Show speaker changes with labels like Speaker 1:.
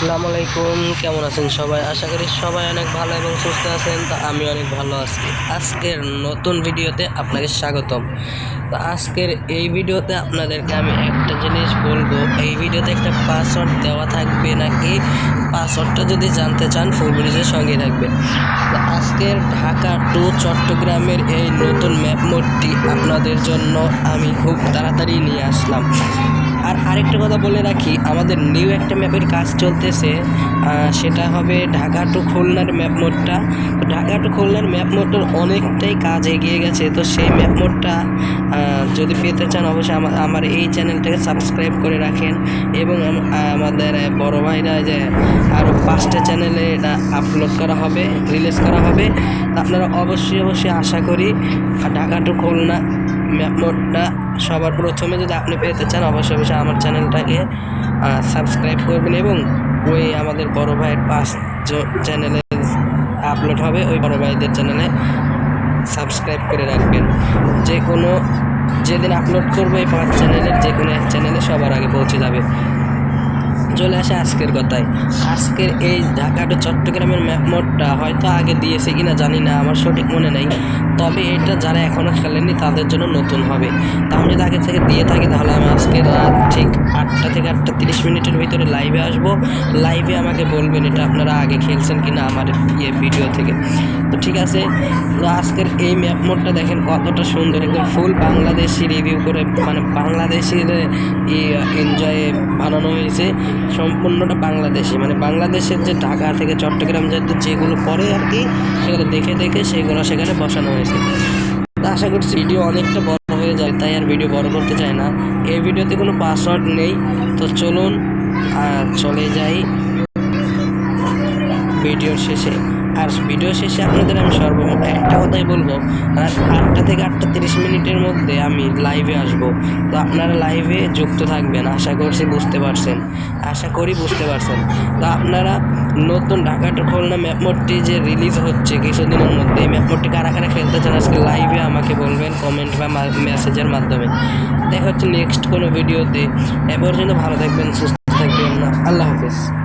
Speaker 1: আসসালামু আলাইকুম। কেমন আছেন সবাই? আশা করি সবাই অনেক ভালো এবং সুস্থ আছেন। তো আমি অনেক ভালো আছি। আজকের নতুন ভিডিওতে আপনাকে স্বাগতম। তো আজকের এই ভিডিওতে আপনাদেরকে আমি একটা জিনিস বলব। এই ভিডিওতে একটা পাসওয়ার্ড দেওয়া থাকবে নাকি? পাসওয়ার্ডটা যদি জানতে চান ফুল ভিডিওর সঙ্গে থাকবেন। তো আজকের ঢাকা টু চট্টগ্রামের এই নতুন ম্যাপ মোডটি আপনাদের জন্য আমি খুব তাড়াতাড়ি নিয়ে আসলাম। আর আরেকটা কথা বলে রাখি, আমাদের নিউ একটা ম্যাপের কাজ চলতেছে সেটা হবে ঢাকা টু খুলনার ম্যাপ মোডটা তো ঢাকা টু খুলনার ম্যাপ মোডটার অনেকটাই কাজ এগিয়ে গেছে, তো সেই ম্যাপ মোডটা যদি পেতে চান অবশ্যই আমা- আমার এই চ্যানেলটাকে সাবস্ক্রাইব করে রাখেন এবং আমাদের বড় ভাইরা যে আরও পাঁচটা চ্যানেলে এটা আপলোড করা হবে রিলিজ করা হবে, আপনারা অবশ্যই অবশ্যই আশা করি ঢাকা টু খুলনা ম্যাপ মোডটা সবার প্রথমে যদি আপনি পেতে চান, অবশ্যই অবশ্যই আমার চ্যানেলটাকে সাবস্ক্রাইব করবেন এবং ওই আমাদের বড়ো ভাইয়ের পাঁচ চ্যানেলে আপলোড হবে, ওই বড়ো ভাইদের চ্যানেলে সাবস্ক্রাইব করে রাখবেন। যে কোনো যেদিন আপলোড করব, এই পাঁচ চ্যানেলের যে কোনো এক চ্যানেলে সবার আগে পৌঁছে যাবে। চলে আসে আজকের কথায়। আজকের এই ঢাকা টু চট্টগ্রামের ম্যাপ মোডটা হয়তো আগে দিয়েছে কিনা জানি না, আমার সঠিক মনে নেই। তবে এটা যারা এখনও খেলেনি তাদের জন্য নতুন হবে। তা আমি যদি আগে থেকে দিয়ে থাকি তাহলে আমি আজকে রাত ঠিক আটটা থেকে আটটা তিরিশ মিনিটের ভিতরে লাইভে আসব। লাইভে আমাকে বলবেন এটা আপনারা আগে খেলছেন কি না আমার ইয়ে ভিডিও থেকে। তো ঠিক আছে আজকের এই ম্যাপ মোডটা দেখেন কতটা সুন্দর। একদম ফুল বাংলাদেশি রিভিউ করে মানে বাংলাদেশির এনজয়ে বানানো হয়েছে। সম্পূর্ণটা বাংলাদেশি। মানে বাংলাদেশের যে ঢাকা থেকে চট্টগ্রাম যাতে যেগুলো করে আর কি, সেগুলো দেখে দেখে সেগুলো সেখানে বসানো হয়েছে। আশা করছি ভিডিও অনেকটা বড় হয়ে যায়, তাই আর ভিডিও বড় করতে চায় না। এই ভিডিওতে কোনো পাসওয়ার্ড নেই, তো চলুন আর চলে যাই ভিডিওর শেষে। আর ভিডিও শেষে আপনাদের আমি সর্বমোট একটা কথাই বলব। রাত আটটা থেকে আটটা তিরিশ মিনিটের মধ্যে আমি লাইভে আসব। তো আপনারা লাইভে যুক্ত থাকবেন, আশা করছি বুঝতে পারছেন। আশা করি বুঝতে পারছেন। তো আপনারা নতুন ঢাকা টু খুলনা ম্যাপ মোডটি যে রিলিজ হচ্ছে কিছুদিনের মধ্যে, এই ম্যাপ মোডটি কারা কারা খেলতে চান আজকে লাইভে আমাকে বলবেন কমেন্ট বা মেসেজের মাধ্যমে। দেখা হচ্ছে নেক্সট কোনো ভিডিওতে এ পর্যন্ত ভালো থাকবেন, সুস্থ থাকবেন। আল্লাহ হাফিজ।